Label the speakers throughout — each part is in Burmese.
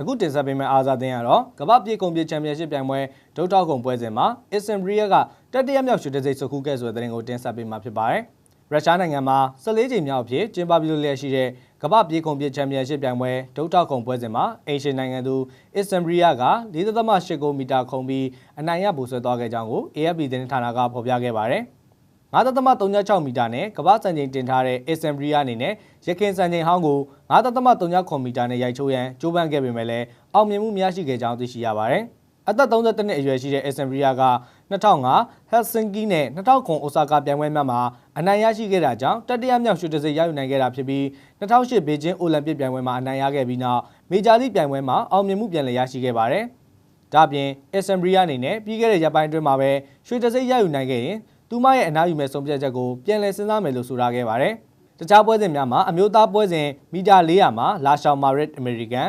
Speaker 1: အခုတင်ဆက်ပေးမယ့်အားစားသင်းကတော့ကမ္ဘာပြေကုန်ပြေချန်ပီယံရှစ်ပြိုင်ပွဲဒုတောက်ကုန်ပွဲစဉ်မှာအစ္စင်ဘရီယာကတတိယမြောက်ရှုတစိတ်စုခုခဲ့ဆိုတဲ့သတင်းကိုတင်ဆက်ပေးမှာဖြစ်ပါတယ်။ရုရှားနိုင်ငံမှာ14ချိန်မြောက်အဖြစ်ကျင်းပပြုလုပ်လျက်ရှိတဲ့ကမ္ဘာပြေကုန်ပြေချန်ပီယံရှစ်ပြိုင်ပွဲဒုတောက်ကုန်ပွဲစဉ်မှာအင်ရှင်နိုင်ငံသူအစ္စင်ဘရီယာက4.8မီတာခုန်ပြီးအနိုင်ရပူဆွဲသွားခဲ့ကြောင်းကို AFP သတင်းဌာနကဖော်ပြခဲ့ပါတယ်။ 9.36မီတာနဲ့ကမ္ဘာစံချိန်တင်ထားတဲ့ Assembly အနေနဲ့ရခင်စံချိန်ဟောင်းကို9.39မီတာနဲ့ရိုက်ချိုးရန်ကြိုးပမ်းခဲ့ပေမဲ့လည်းအောင်မြင်မှုမရရှိခဲ့ကြောင်းသိရှိရပါတယ်။အသက်32နှစ်အရွယ်ရှိတဲ့ Assembly က2005 Helsinki နဲ့2009 Osaka ပြိုင်ပွဲများမှာအနိုင်ရရှိခဲ့တာကြောင့်တတိယမြောက်ရွှေတံဆိပ်ရယူနိုင်ခဲ့တာဖြစ်ပြီး2008ဘေကျင်းအိုလံပစ်ပြိုင်ပွဲမှာအနိုင်ရခဲ့ပြီးနောက်မေဂျာလိပြိုင်ပွဲမှာအောင်မြင်မှုပြန်လည်ရရှိခဲ့ပါတယ်။ဒါ့အပြင် Assembly အနေနဲ့ပြီးခဲ့တဲ့ရက်ပိုင်းအတွင်းမှာပဲရွှေတံဆိပ်ရယူနိုင်ခဲ့ရင် သူမရဲ့အနားယူမဲ့ဆုံးဖြတ်ချက်ကိုပြန်လည်စဉ်းစားမယ်လို့ဆိုထားခဲ့ပါတယ်။တခြားပွဲစဉ်များမှာအမျိုးသားပွဲစဉ်မီတာ400မှာလာရှောင်မာရစ်အမေရိကန်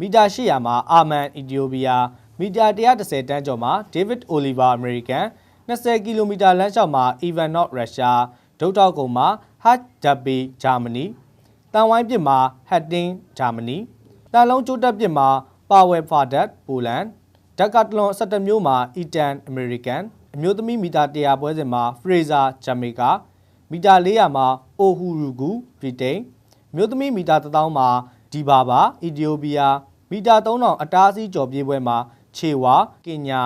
Speaker 1: မီတာ800မှာအာမန်အီသီယိုးပီးယားမီတာ130တန်းကျော်မှာဒေးဗစ်အိုလီဗာအမေရိကန်20ကီလိုမီတာလမ်းလျှောက်မှာအီဗန်နော့ရုရှားဒုတ်တောက်ကုံမှာဟတ်ဒပ်ဘီဂျာမနီတန်ဝိုင်းပစ်မှာဟတ်တင်းဂျာမနီတန်လုံးကျိုးတက်ပစ်မှာပါဝဲဖာဒတ်ပိုလန်ဒက်ကတ်လွန်17မျိုးမှာအီတန်အမေရိကန် အမျိုးသမီးမီတာ100ပွဲစဉ်မှာဖရေဇာဂျာမေကာမီတာ400မှာအိုဟူရူဂူဗြိတိန်အမျိုးသမီးမီတာ1000မှာဒီဘာဘာအီသီယိုးပီးယားမီတာ3000အတားအဆီးကျော်ပြေးပွဲမှာခြေဝါကင်ညာ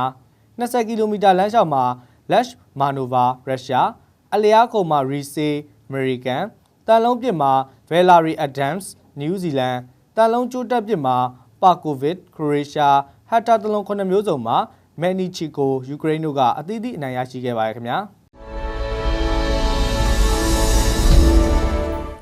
Speaker 1: 20ကီလိုမီတာလမ်းလျှောက်မှာလက်ရှ်မာနိုဗာရုရှားအလျားခုံမှာရီဆေးအမေရိကန်တန်လုံးပစ်မှာဗယ်လာရီအဒမ်စ်နယူးဇီလန်တန်လုံးကျိုးတက်ပစ်မှာပါကိုဗစ်ခရိုအေးရှားဟတ်တာတလုံး9မျိုးစုံမှာ မန်နီချီကိုယူကရိန်းတို့ကအသီးသီးအနိုင်ရရှိခဲ့ပါတယ်ခင်ဗျာ။